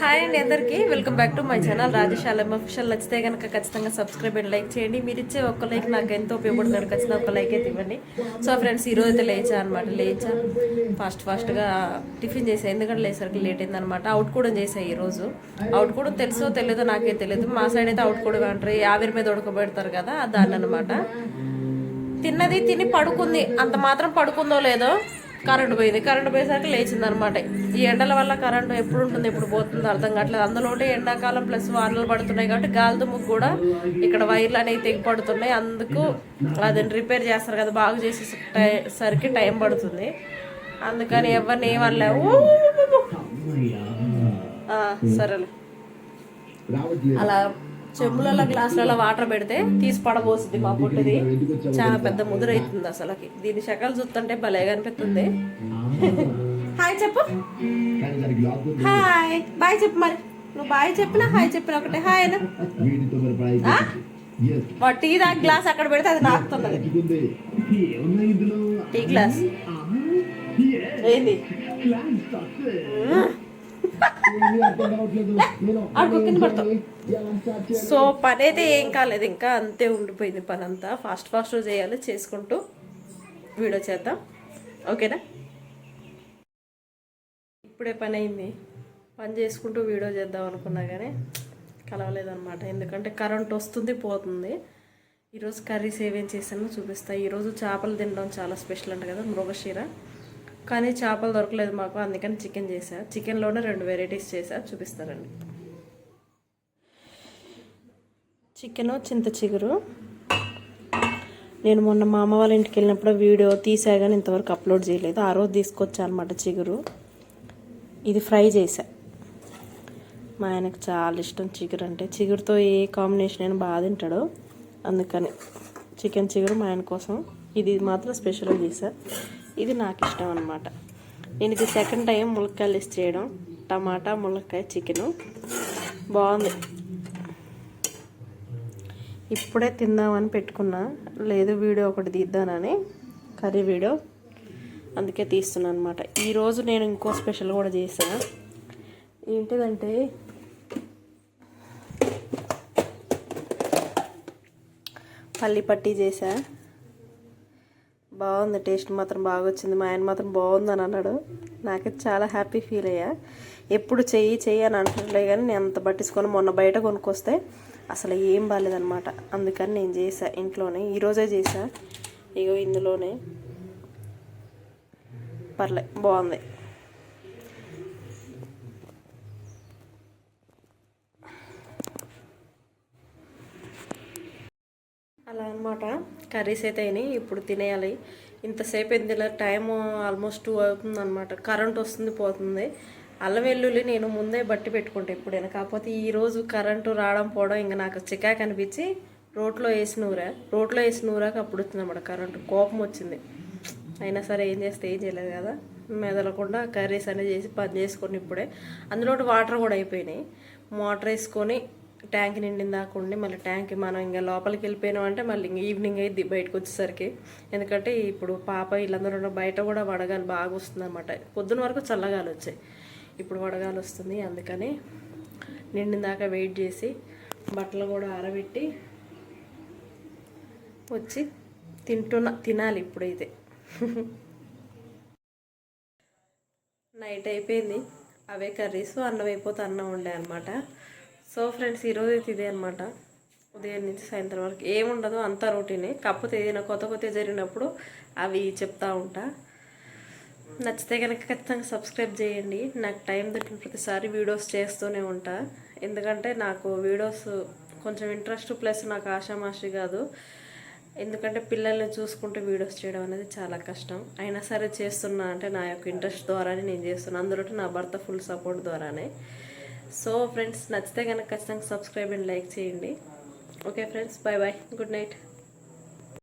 Hi అండి అందరికీ. Welcome back to my channel Rajasalam official నచ్చితే కనుక ఖచ్చితంగా సబ్స్క్రైబ్ అండ్ లైక్ చేయండి. మీరు ఇచ్చే ఒక్క లైక్ నాకు ఎంతో ఉపయోగపడుతుంది. ఖచ్చితంగా ఒక లైక్ అయితే ఇవ్వండి. సో ఫ్రెండ్స్ ఈ రోజు అయితే లేచా అనమాట లేచా. ఫాస్ట్ ఫాస్ట్గా టిఫిన్ చేసా. ఎందుకంటే లేసరికి లేట్ అయింది అనమాట అవుట్ కూడా చేసా ఈరోజు అవుట్ కూడా తెలుసో తెలియదో నాకే తెలియదు. మా సైడ్ అయితే అవుట్ కూడా అంటారు ఆవిరి మీద ఉడకబెడతారు కదా దాన్ని అనమాట తిన్నది తిని పడుకుంది. అంత మాత్రం పడుకుందో లేదో కరెంటు పోయింది. కరెంటు పోయేసరికి లేచింది అనమాట ఈ ఎండల వల్ల కరెంటు ఎప్పుడు ఉంటుంది ఎప్పుడు పోతుందో అర్థం కావట్లేదు. అందులోనే ఎండాకాలం ప్లస్ వానలు పడుతున్నాయి కాబట్టి గాలి దుమ్ముకు కూడా ఇక్కడ వైర్లు అనేవి తెగి పడుతున్నాయి. అందుకు అది రిపేర్ చేస్తారు కదా బాగు చేసేసరికి టైం పడుతుంది. అందుకని ఎవరిని ఏమనలేవు సరేలే. అలా చెంబులలో గ్లాసులలో వాటర్ పెడితే తీసి పడబోస్తుంది మా పుట్టిది. చాలా పెద్ద ముదురైతుంది అసలుకి. దీని శకలు చూస్తుంటే భలే కనిపిస్తుంది. హాయ్ చెప్పు. హాయ్. బాయ్ చెప్పు మరి. నువ్వు బాయ్ చెప్పినా హాయ్ చెప్పిన ఒకటే. హాయ్ వాడు టీ దా గ్లాస్ అక్కడ పెడితే అది నాకుతున్నది టీ గ్లాస్. ఏంది? సో పని అయితే ఏం కాలేదు. ఇంకా అంతే ఉండిపోయింది పని అంతా ఫాస్ట్ ఫాస్ట్ చేయాలి. చేసుకుంటూ వీడియో చేద్దాం. ఓకేనా? ఇప్పుడే పని అయింది. పని చేసుకుంటూ వీడియో చేద్దాం అనుకున్నా కానీ కలవలేదన్నమాట. ఎందుకంటే కరెంట్ వస్తుంది పోతుంది. ఈరోజు కర్రీస్ ఏమేం చేశానో చూపిస్తా. ఈరోజు చేపలు తినడం చాలా స్పెషల్ అంట కదా మృగశీర. కానీ చేపలు దొరకలేదు మాకు అందుకని చికెన్ చేసా చికెన్లోనే రెండు వెరైటీస్ చేసా చూపిస్తారండి చికెన్ చింత చిగురు. నేను మొన్న మా అమ్మ వాళ్ళ ఇంటికి వెళ్ళినప్పుడు వీడియో తీసా కానీ ఇంతవరకు అప్లోడ్ చేయలేదు. ఆ రోజు తీసుకొచ్చా అనమాట చిగురు. ఇది ఫ్రై చేసా మా ఆయనకు చాలా ఇష్టం చిగురు అంటే. చిగురుతో ఏ కాంబినేషన్ అయినా బాగా తింటాడు. అందుకని చికెన్ చిగురు మా ఆయన కోసం. ఇది మాత్రం స్పెషల్గా చేసా ఇది నాకు ఇష్టం అనమాట నేను ఇది సెకండ్ టైం ములక్కాయలు ఇస్ చేయడం. టమాటా ములక్కాయ చికెను. బాగుంది. ఇప్పుడే తిందామని పెట్టుకున్నా. లేదు వీడియో ఒకటి తీద్దానని. Curry video. అందుకే తీస్తున్నాను అనమాట ఈరోజు నేను ఇంకో స్పెషల్ కూడా చేశాను ఏంటిదంటే పల్లి పట్టి చేశా. బాగుంది టేస్ట్ మాత్రం బాగా వచ్చింది మా ఆయన మాత్రం బాగుందని అన్నాడు. నాకైతే చాలా హ్యాపీ ఫీల్ అయ్యా. ఎప్పుడు చెయ్యి చెయ్యి అని అంటుండే కానీ నేను అంత పట్టించుకొని. మొన్న బయట కొనుక్కొస్తే అసలు ఏం బాగాలేదనమాట అందుకని నేను చేసా ఇంట్లోనే ఈరోజే చేసా ఇగో ఇందులోనే. పర్లే బాగుంది. అలా అనమాట కర్రీస్ అయితే అయినాయి ఇప్పుడు తినేయాలి. ఇంతసేపు ఇందులో టైం ఆల్మోస్ట్ టూ అవుతుంది అనమాట కరెంట్ వస్తుంది పోతుంది. అల్లం వెల్లుల్లి నేను ముందే బట్టి పెట్టుకుంటా ఎప్పుడైనా. కాకపోతే ఈరోజు కరెంటు రావడం పోవడం ఇంకా నాకు చికాకు అనిపించి రోట్లో వేసి నూరా. రోట్లో వేసి నూరాక అప్పుడు వచ్చింది అనమాట కరెంటు. కోపం వచ్చింది. అయినా సరే ఏం చేస్తే ఏం చేయలేదు కదా. మెదలకుండా కర్రీస్ అనేది చేసి పని చేసుకొని ఇప్పుడే. అందులో వాటర్ కూడా అయిపోయినాయి. మోటార్ వేసుకొని ట్యాంక్ నిండిన దాకా ఉండి మళ్ళీ ట్యాంక్ మనం ఇంకా లోపలికి వెళ్ళిపోయినాం అంటే మళ్ళీ ఇంక ఈవినింగ్ అయితే బయటకు వచ్చేసరికి. ఎందుకంటే ఇప్పుడు పాప వీళ్ళందరూ బయట కూడా వడగాలి బాగా వస్తుంది అనమాట పొద్దున వరకు చల్లగాలి వచ్చాయి. ఇప్పుడు వడగాలి వస్తుంది. అందుకని నిండిన దాకా వెయిట్ చేసి బట్టలు కూడా ఆరబెట్టి వచ్చి తింటున్నా తినాలి ఇప్పుడైతే. నైట్ అయిపోయింది. అవే కర్రీస్ అన్నం అయిపోతే అన్నం ఉండే అనమాట సో ఫ్రెండ్స్ ఈరోజు అయితే ఇదే అనమాట ఉదయం నుంచి సాయంత్రం వరకు ఏముండదు అంతా రొటీనే. కాకపోతే ఏదైనా కొత్త కొత్త జరిగినప్పుడు అవి చెప్తా ఉంటా. నచ్చితే కనుక ఖచ్చితంగా సబ్స్క్రైబ్ చేయండి. నాకు టైం దొరికిన ప్రతిసారి వీడియోస్ చేస్తూనే ఉంటా. ఎందుకంటే నాకు వీడియోస్ కొంచెం ఇంట్రెస్ట్ ప్లస్ నాకు ఆషామాషి కాదు. ఎందుకంటే పిల్లల్ని చూసుకుంటూ వీడియోస్ చేయడం అనేది చాలా కష్టం. అయినా సరే చేస్తున్నా అంటే నా యొక్క ఇంట్రెస్ట్ ద్వారానే నేను చేస్తున్నాను అందులో నా భర్త ఫుల్ సపోర్ట్ ద్వారానే. సో ఫ్రెండ్స్ నచ్చితే కనుక ఖచ్చితంగా సబ్స్క్రైబ్ అండ్ లైక్ చేయండి. Okay friends bye bye good night.